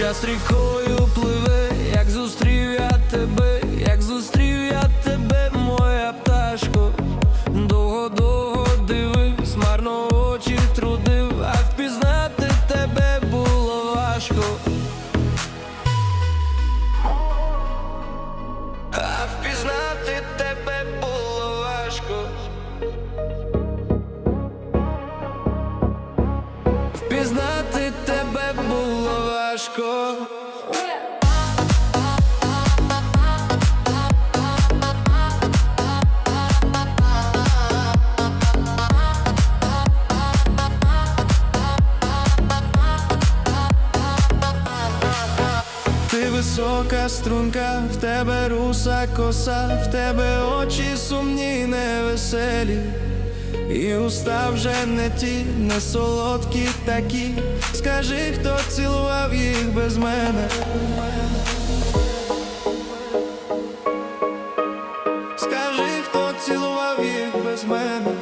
Час рікою пливе, важко. Висока струнка, в тебе руса коса, в тебе очі сумні, невеселі, і уста вже не ті, не солодкі такі. Скажи, хто цілував їх без мене. Скажи, хто цілував їх без мене.